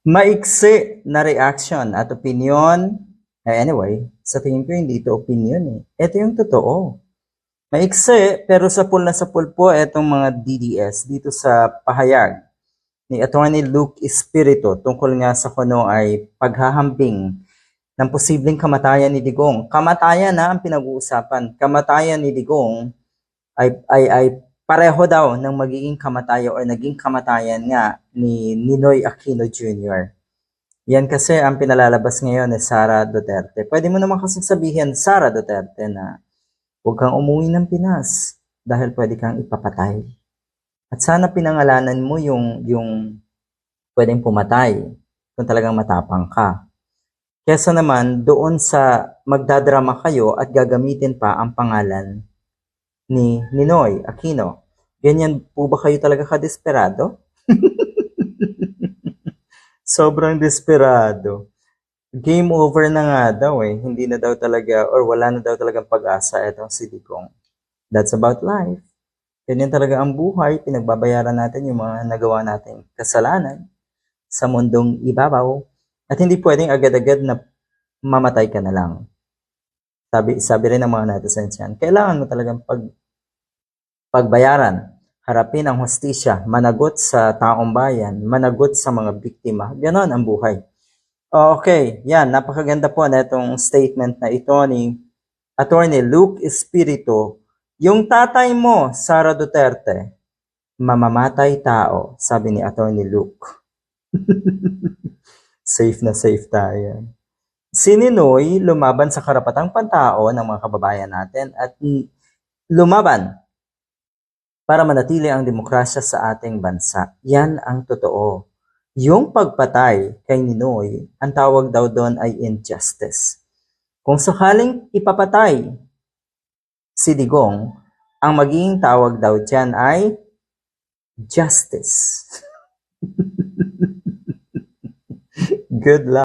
Maiksi na reaction at opinion. Anyway, sa tingin ko hindi ito opinion eh. Ito yung totoo. Maiksi, pero sa pool na sa pool po itong mga DDS dito sa pahayag ni Attorney Luke Espiritu tungkol nga sa kuno ay paghahambing ng posibleng kamatayan ni Digong. Kamatayan na ang pinag-uusapan. Kamatayan ni Digong ay, ay, ay pareho daw ng magiging kamatayan o naging kamatayan nga ni Ninoy Aquino Jr. Yan kasi ang pinalalabas ngayon ni Sara Duterte. Pwede mo naman kasi sabihin, Sara Duterte, na huwag kang umuwi ng Pinas dahil pwede kang ipapatay. At sana pinangalanan mo yung, yung pwedeng pumatay kung talagang matapang ka. Kesa naman doon sa magdadrama kayo at gagamitin pa ang pangalan ni Ninoy Aquino. Ganyan po ba kayo talaga kadesperado? Sobrang desperado. Game over na nga daw eh. Hindi na daw talaga or wala na daw talagang pag-asa itong si Digong. That's about life. Ganyan talaga ang buhay. Pinagbabayaran natin yung mga nagawa nating kasalanan sa mundong ibabaw. At hindi pwedeng agad-agad na mamatay ka na lang. Sabi, sabi rin ng mga netizens yan, kailangan mo talagang pag, pagbayaran, harapin ang hostisya, managot sa taong bayan, managot sa mga biktima. Ganon ang buhay. Okay, yan, napakaganda po na itong statement na ito ni Attorney Luke Espiritu. Yung tatay mo, Sara Duterte, mamamatay tao, sabi ni Attorney Luke. safe na safe tayo. Si Ninoy lumaban sa karapatang pantao ng mga kababayan natin at lumaban para manatili ang demokrasya sa ating bansa. Yan ang totoo. Yung pagpatay kay Ninoy, ang tawag daw doon ay injustice. Kung sakaling ipapatay si Digong, ang magiging tawag daw dyan ay justice. Good luck.